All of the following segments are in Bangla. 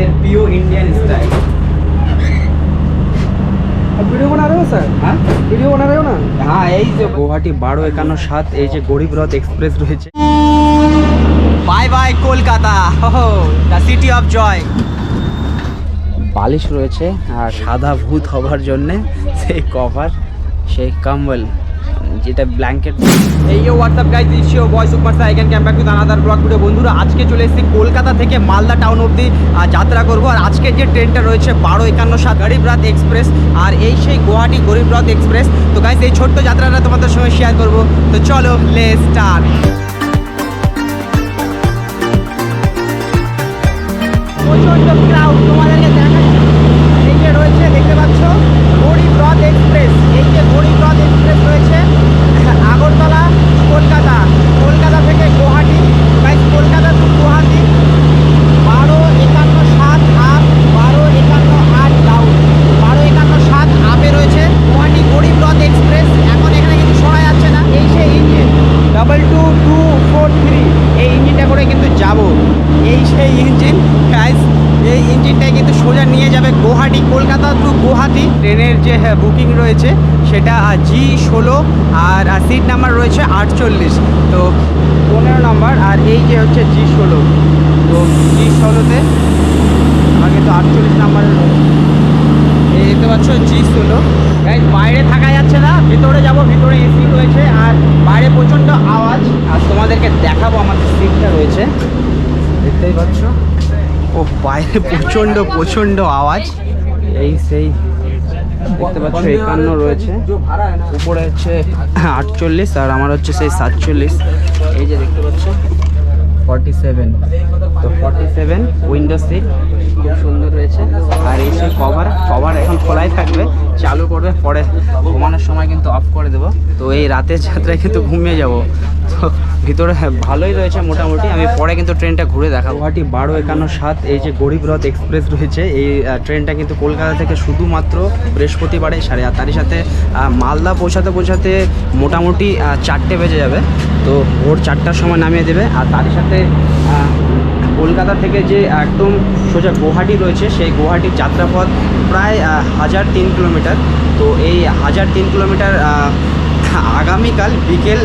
আমাদের প্রিয় ইন্ডিয়ান স্টাইল বারো একান্ন সাত এই যে গরিব রথ এক্সপ্রেস রয়েছে। Bye bye Kolkata. হো দ্য সিটি অফ জয় বালিশ রয়েছে আর সাদা ভূত হবার জন্যে সেই কভার সেই কম্বল। যেটা ব্ল্যাঙ্কেট এই WhatsApp guys this you boy superstar I can came back to another blog video বন্ধুরা, আজকে চলে এসেছি কলকাতা থেকে মালদা টাউন অবধি যাত্রা করব। আর আজকে যে ট্রেনটা রয়েছে, বারো একান্ন সাত গরিব রাত এক্সপ্রেস আর এই সেই গুয়াহাটি গরিব রথ এক্সপ্রেস তো গাইজ এই ছোট্ট যাত্রাটা তোমাদের সঙ্গে শেয়ার করব। তো, চলো লে প্রচণ্ড ক্রাউড তোমাদেরকে দেখাচ্ছি এই যে রয়েছে দেখতে পাচ্ছ গরিব রথ এক্সপ্রেস এই যে গরিব রথ এক্সপ্রেস রয়েছে আগরতলা কলকাতা কলকাতা থেকে গুয়াহাটি গাইজ কলকাতা টু গুয়াহাটি বারো একান্ন সাত আপ বারো একান্ন আট ডাউন বারো একান্ন সাত আপে রয়েছে গুয়াহাটি গরিব রথ এক্সপ্রেস এখন এখানে কিছু শোনা যাচ্ছে না এই সেই engine double two two four three এই ইঞ্জিনটা করে কিন্তু যাব এই সেই ইঞ্জিন গাইজ এই ইঞ্জিনটাই কিন্তু সোজা নিয়ে যাবে গুয়াহাটি কলকাতা টু গুয়াহাটি ট্রেনের যে বুকিং রয়েছে সেটা জি ষোলো আর সিট নাম্বার রয়েছে আটচল্লিশ। তো পনেরো নম্বর আর এই যে হচ্ছে জি ষোলো। তো জি ষোলোতে আগে তো আটচল্লিশ নাম্বার এই দেখতে পাচ্ছ জি ষোলো। বাইরে থাকা যাচ্ছে না, ভিতরে যাব, ভিতরে এসি রয়েছে আর বাইরে প্রচণ্ড আওয়াজ। আর তোমাদেরকে দেখাবো আমাদের সিটটা রয়েছে। দেখতেই পাচ্ছ? ও, বাইরে প্রচণ্ড প্রচণ্ড আওয়াজ। এই সেই দেখতে পাচ্ছ, একান্ন রয়েছে। উপরে হচ্ছে আটচল্লিশ, আর আমার হচ্ছে সেই সাতচল্লিশ। এই যে দেখতে পাচ্ছ ফর্টি সেভেন তো ফর্টি সেভেন উইন্ডো সিট খুব সুন্দর রয়েছে। আর এই সেই কভার কভার এখন খোলাই থাকবে, চালু করবে, পরে ঘুমানোর সময় কিন্তু অফ করে দেবো। তো এই রাতের যাত্রায় কিন্তু ঘুমিয়ে যাব। তো ভিতরে হ্যাঁ, ভালোই রয়েছে মোটামুটি। আমি পরে কিন্তু ট্রেনটা ঘুরে দেখাবো। গুয়াহাটি বারো একান্ন সাত এই যে গরিব রথ এক্সপ্রেস রয়েছে এই ট্রেনটা কিন্তু কলকাতা থেকে শুধুমাত্র বৃহস্পতিবারে সাড়ে আর তারই সাথে মালদা পৌঁছাতে পৌঁছাতে মোটামুটি চারটে বেজে যাবে। তো ভোর চারটার সময় নামিয়ে দেবে। আর তারই সাথে কলকাতা থেকে যে একদম সোজা গুয়াহাটি রয়েছে সেই গুয়াহাটির যাত্রাপথ প্রায় হাজার তিন কিলোমিটার। তো এই হাজার তিন কিলোমিটার আগামীকাল বিকেল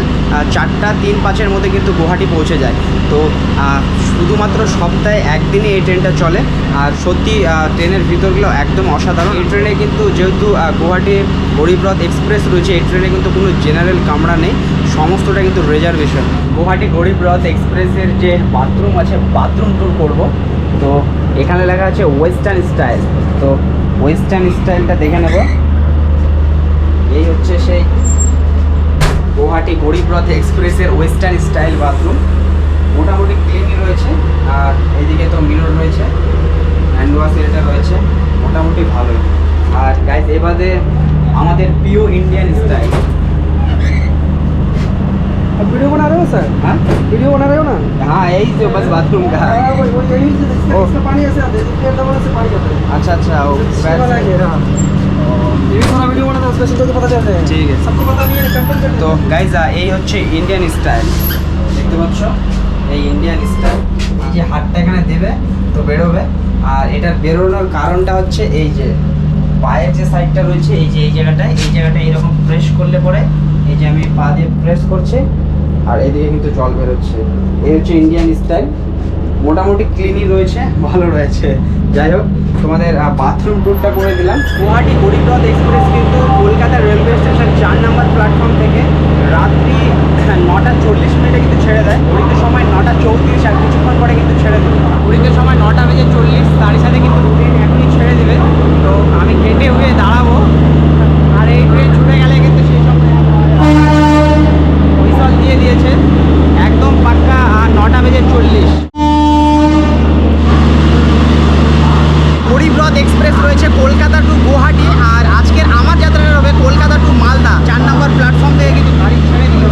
চারটা তিন পাঁচের মধ্যে কিন্তু গুয়াহাটি পৌঁছে যায়। তো শুধুমাত্র সপ্তাহে একদিনই এই ট্রেনটা চলে। আর সত্যি ট্রেনের ভিতরগুলো একদম অসাধারণ। এই ট্রেনে কিন্তু যেহেতু গুয়াহাটি গরিবরথ এক্সপ্রেস রয়েছে, এই ট্রেনে কিন্তু কোনো জেনারেল কামরা নেই। সমস্তটা কিন্তু রিজার্ভেশন। গুয়াহাটি গরিবরথ এক্সপ্রেসের যে বাথরুম আছে, বাথরুম ট্যুর করব। তো, এখানে লেখা আছে ওয়েস্টার্ন স্টাইল তো ওয়েস্টার্ন স্টাইলটা দেখে নেব। এই হচ্ছে সেই গুয়াহাটি গরিবরথ এক্সপ্রেসের ওয়েস্টার্ন স্টাইল বাথরুম মোটামুটি ক্লিনই রয়েছে আর এইদিকে তো মিরর রয়েছে হ্যান্ড ওয়াশ এটা রয়েছে মোটামুটি ভালোই আর গাইজ এবারে আমাদের প্রিয় ইন্ডিয়ান স্টাইল अब वीडियो बना रहे हो सर हाँ वीडियो बना रहे हो ना हाँ यही जो बस बाथरूम का है हाँ, वही- वही- यही से इसका- ओ। इसका पानी ऐसे आता है इसके दबाने से पानी आता है अच्छा अच्छा वो ये वाला है, हाँ। ये भी थोड़ा वीडियो बना ঠিক আছে। তো গাইজা এই হচ্ছে ইন্ডিয়ান স্টাইল দেখতে পাচ্ছ? এই ইন্ডিয়ান স্টাইল এই যে হাতটা এখানে দেবে তো বেরোবে। আর এটা বেরোনোর কারণটা হচ্ছে এই যে পায়ের যে সাইডটা রয়েছে এই যে এই জায়গাটা এই জায়গাটা এরকম প্রেস করলে পরে এই যে আমি পা দিয়ে প্রেস করছি আর এদিকে কিন্তু জল বেরোচ্ছে। এই হচ্ছে ইন্ডিয়ান স্টাইল মোটামুটি ক্লিনই রয়েছে ভালো রয়েছে। যাই হোক তোমাদের বাথরুম ট্যুরটা করে দিলাম। গুয়াহাটি গরিবরথ এক্সপ্রেস কিন্তু কলকাতা রেলওয়ে স্টেশন চার নাম্বার প্ল্যাটফর্ম থেকে রাত্রি নটা চল্লিশ মিনিটে কিন্তু ছেড়ে দেয়। ঘড়িতে সময় নটা চৌত্রিশ আর কিছুক্ষণ পরে কিন্তু ছেড়ে দেয়। ঘড়িতে সময় নটা বেজে চল্লিশ তারই সাথে কিন্তু ট্রেন এখনই ছেড়ে দেবে তো আমি গেটে হয়ে দাঁড়াবো আর এই ট্রেন ছুটে গেলে কিন্তু সেই সময় হুইসল দিয়ে দিয়েছে একদম পাক্কা আর নটা বেজে চল্লিশ গরিবরথ এক্সপ্রেস রয়েছে কলকাতা টু গুয়াহাটি আর আজকের আমার যাত্রাটা হবে কলকাতা টু মালদা চার নম্বর প্ল্যাটফর্ম থেকে কিন্তু গাড়ি ছেড়ে দিল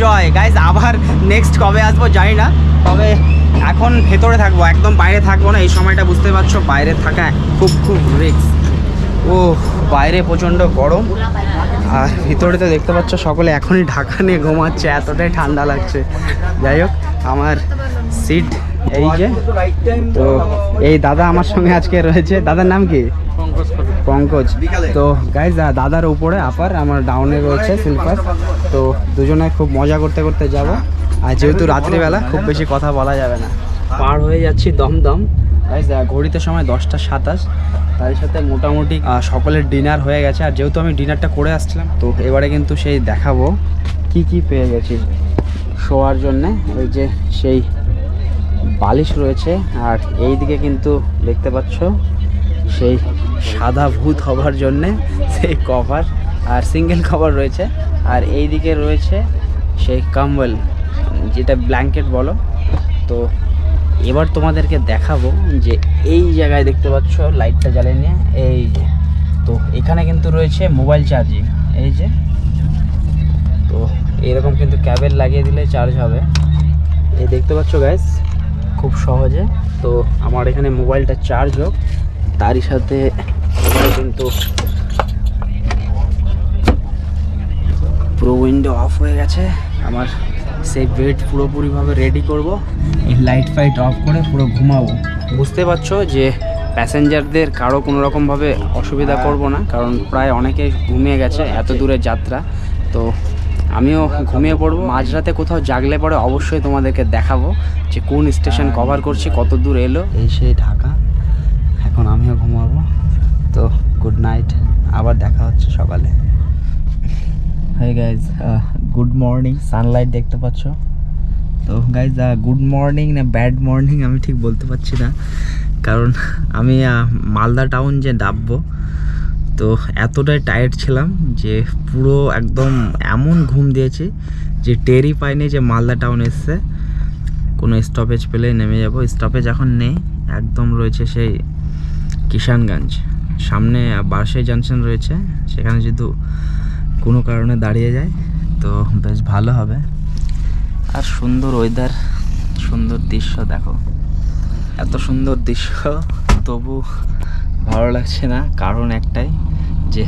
জয়। গাইজ আবার নেক্সট কবে আসব জানি না। তবে এখন ভেতরে থাকব, একদম বাইরে থাকব না। এই সময়টা বুঝতে পারছ, বাইরে থাকা খুব খুব রিক্স ও বাইরে প্রচণ্ড গরম। আর ভিতরে তো দেখতে পাচ্ছ, সকলে এখনই ঢাকা নিয়ে ঘুমাচ্ছে, এতটাই ঠান্ডা লাগছে। যাই হোক, আমার সিট এই যে, তো এই দাদা আমার সঙ্গে আজকে রয়েছে। দাদার নাম কি? পঙ্কজ। তো গাইজ দাদার উপরে আপার আমার ডাউনে রয়েছে সিলভার তো দুজনে খুব মজা করতে করতে যাব। আর যেহেতু রাত্রিবেলা, খুব বেশি কথা বলা যাবে না। পার হয়ে যাচ্ছি দমদম। গাইজ ঘড়িতে সময় দশটা সাতাশ। তার সাথে মোটামুটি সকলের ডিনার হয়ে গেছে। আর যেহেতু আমি ডিনারটা করে আসছিলাম, তো এবারে কিন্তু সেই দেখাবো। কি কি পেয়ে গেছি শোয়ার জন্যে। ওই যে সেই বালিশ রয়েছে, আর এই দিকে কিন্তু দেখতে পাচ্ছ সেই সাদা ভূত হবার জন্যে সেই কভার আর সিঙ্গেল কভার রয়েছে, আর এই দিকে রয়েছে সেই কম্বল, যেটা ব্ল্যাঙ্কেট বলো। তো এবার তোমাদেরকে দেখাবো যে এই জায়গায় দেখতে পাচ্ছ লাইটটা জ্বালিয়ে নিয়ে, এই যে। তো এখানে কিন্তু রয়েছে মোবাইল চার্জিং এই যে। তো এরকম কিন্তু ক্যাবেল লাগিয়ে দিলে চার্জ হবে। এই দেখতে পাচ্ছ গ্যাস খুব সহজে। তো আমার এখানে মোবাইলটা চার্জ হোক, তারই সাথে কিন্তু পুরো উইন্ডো অফ হয়ে গেছে। আমার সেই বেড পুরোপুরিভাবে রেডি করব। এই লাইট ফাইট অফ করে পুরো ঘুমাবো। বুঝতে পারছ যে প্যাসেঞ্জারদের কারও কোনো রকমভাবে অসুবিধা করব না, কারণ প্রায় অনেকে ঘুমিয়ে গেছে, এত দূরের যাত্রা। তো আমিও ঘুমিয়ে পড়ব। মাঝরাতে কোথাও জাগলে পরে অবশ্যই তোমাদেরকে দেখাবো যে কোন স্টেশন কভার করছি কত দূর এলো। এই সেই ঢাকা। এখন আমিও ঘুমাবো। তো গুড নাইট আবার দেখা হচ্ছে সকালে। Hi guys good morning sunlight দেখতে পাচ্ছ? তো গাইজ গুড মর্নিং না ব্যাড মর্নিং আমি ঠিক বলতে পারছি না। কারণ আমি মালদা টাউন যে ডাববো তো এতটাই টায়ার্ড ছিলাম যে পুরো একদম এমন ঘুম দিয়েছি যে টেরই পাইনি যে মালদা টাউন এসছে। কোনো স্টপেজ পেলে নেমে যাব। স্টপেজ এখন নেই, একদম রয়েছে সেই কিষানগঞ্জ। সামনে বারসাই জাংশন রয়েছে, সেখানে যদি কোনো কারণে দাঁড়িয়ে যায়, তো বেশ ভালো হবে। আর সুন্দর ওয়েদার সুন্দর দৃশ্য দেখো। এত সুন্দর দৃশ্য, তবু ভালো লাগছে না। কারণ একটাই যে,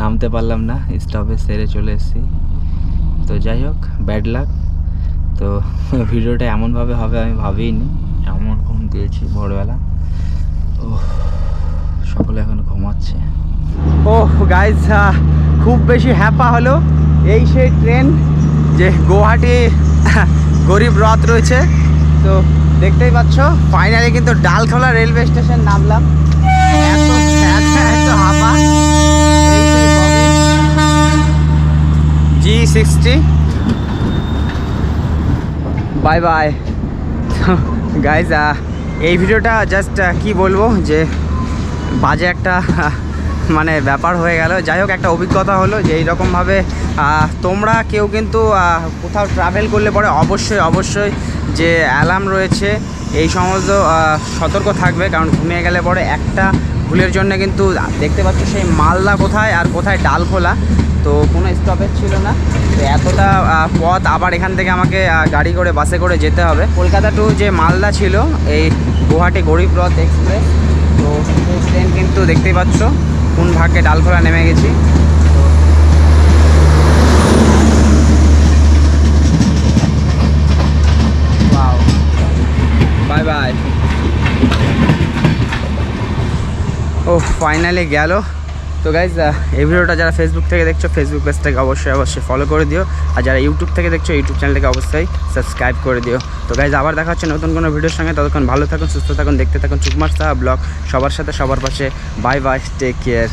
নামতে পারলাম না স্টপে সেরে চলে এসেছি। তো যাই হোক ব্যাড লাক তো ভিডিওটা এমনভাবে হবে আমি ভাবিনি এমন ঘুম দিয়েছি ভোরবেলা। ও সকলে এখন ঘুমাচ্ছে। ও গাইজ খুব বেশি হ্যাপা হলো এই সেই ট্রেন যে গুয়াহাটি, গরিব রথ রয়েছে। তো দেখতেই পাচ্ছ? ফাইনালি কিন্তু ডালখোলা রেলওয়ে স্টেশন নামলাম। G sixty bye bye guys এই ভিডিওটা জাস্ট কি বলব যে, বাজে একটা মানে ব্যাপার হয়ে গেল। যাই হোক, একটা অভিজ্ঞতা হলো যে এইরকমভাবে তোমরা কেউ কিন্তু কোথাও ট্রাভেল করলে পরে অবশ্যই অবশ্যই যে অ্যালার্ম রয়েছে, এই সমস্ত সতর্ক থাকবে, কারণ ঘুমিয়ে গেলে পরে একটা ভুলের জন্য কিন্তু দেখতে পাচ্ছ সেই মালদা কোথায় আর কোথায় ডাল খোলা তো কোনো স্টপেজ ছিল না। তো এতটা পথ আবার এখান থেকে আমাকে গাড়ি করে, বাসে করে যেতে হবে। কলকাতা টু যে মালদা ছিল, এই গুয়াহাটি গরিব রথ এক্সপ্রেস তো ট্রেন কিন্তু দেখতেই পাচ্ছ, কোন ভাগ্যে ডালখোলা নেমে গেছি। বাই বাই ও ফাইনালি গেল। তো গাইজ এই ভিডিওটা যারা ফেসবুক থেকে দেখছ ফেসবুক পেজটাকে অবশ্যই অবশ্যই ফলো করে দিও। আর যারা ইউটিউব থেকে দেখছ ইউটিউব চ্যানেলটাকে অবশ্যই সাবস্ক্রাইব করে দিও। তো গাইজ আবার দেখা হচ্ছে নতুন কোনো ভিডিওর সঙ্গে। ততক্ষণ ভালো থাকুন, সুস্থ থাকুন, দেখতে থাকুন চুকমার সাহা ব্লগ সবার সাথে, সবার পাশে। Bye bye take care